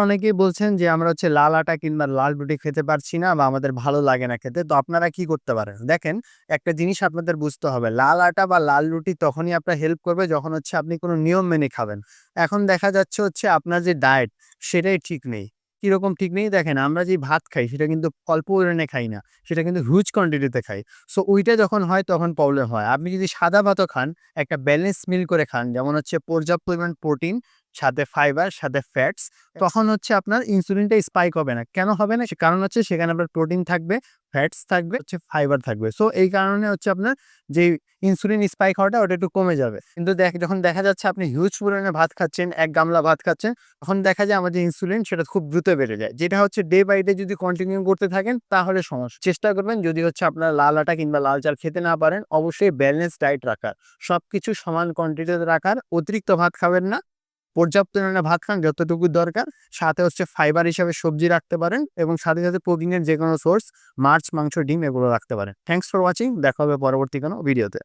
অনেকেই বলছেন যে, আমরা হচ্ছে লাল আটা কিংবা লাল রুটি খেতে পারছি না বা আমাদের ভালো লাগে না খেতে। তো আপনারা কি করতে পারেন? দেখেন, একটা জিনিস আপনাদের বুঝতে হবে। লাল আটা বা লাল রুটি তখনই আপনার হেল্প করবে যখন হচ্ছে আপনি কোনো নিয়ম মেনে খাবেন। এখন দেখা যাচ্ছে হচ্ছে আপনার যে ডায়েট সেটাই ঠিক নেই। কীরকম ঠিক নেই? দেখেন, আমরা যে ভাত খাই, সেটা কিন্তু অল্প পরিমাণে খাই না। সেটা কিন্তু হিউজ কোয়ান্টিটিতে খাই। সো ওইটা যখন হয়, তখন প্রবলেম হয়। আপনি যদি সাদা ভাতও খান, একটা ব্যালেন্স মিল করে খান, যেমন হচ্ছে পর্যাপ্ত পরিমাণ প্রোটিন সাথে ফাইবার সাথে ফ্যাটস তখন হচ্ছে আপনার ইনসুলিনটা স্পাইক হবে না। কেন হবে না? কারণ হচ্ছে সেখানে আপনার প্রোটিন থাকবে ফ্যাটস থাকবে হচ্ছে ফাইবার থাকবে। সো এই কারণে হচ্ছে আপনার যে ইনসুলিন স্পাইক হওয়াটা ওটা একটু কমে যাবে। কিন্তু দেখ যখন দেখা যাচ্ছে আপনি হিউজ পরিমাণে ভাত খাচ্ছেন এক গামলা ভাত খাচ্ছেন তখন দেখা যায় আমাদের ইনসুলিন সেটা খুব দ্রুত বেড়ে যায়। যেটা হচ্ছে ডে বাই ডে যদি কন্টিনিউ করতে থাকেন তাহলে সমস্যা। চেষ্টা করবেন যদি হচ্ছে আপনার লাল আটা কিংবা লাল চাল খেতে না পারেন অবশ্যই ব্যালেন্স ডায়েট রাখার। সব কিছু সমান কোয়ান্টিটিতে রাখার। অতিরিক্ত ভাত খাবেন না। পর্যাপ্ত পরিমাণে ভাত খান, যতটুকু দরকার। সাথে হচ্ছে ফাইবার হিসাবে সবজি রাখতে পারেন এবং সাথে সাথে প্রোটিনের যে কোনো সোর্স মাছ, মাংস, ডিম এগুলো রাখতে পারেন। থ্যাংকস ফর ওয়াচিং দেখা হবে পরবর্তী কোনো ভিডিওতে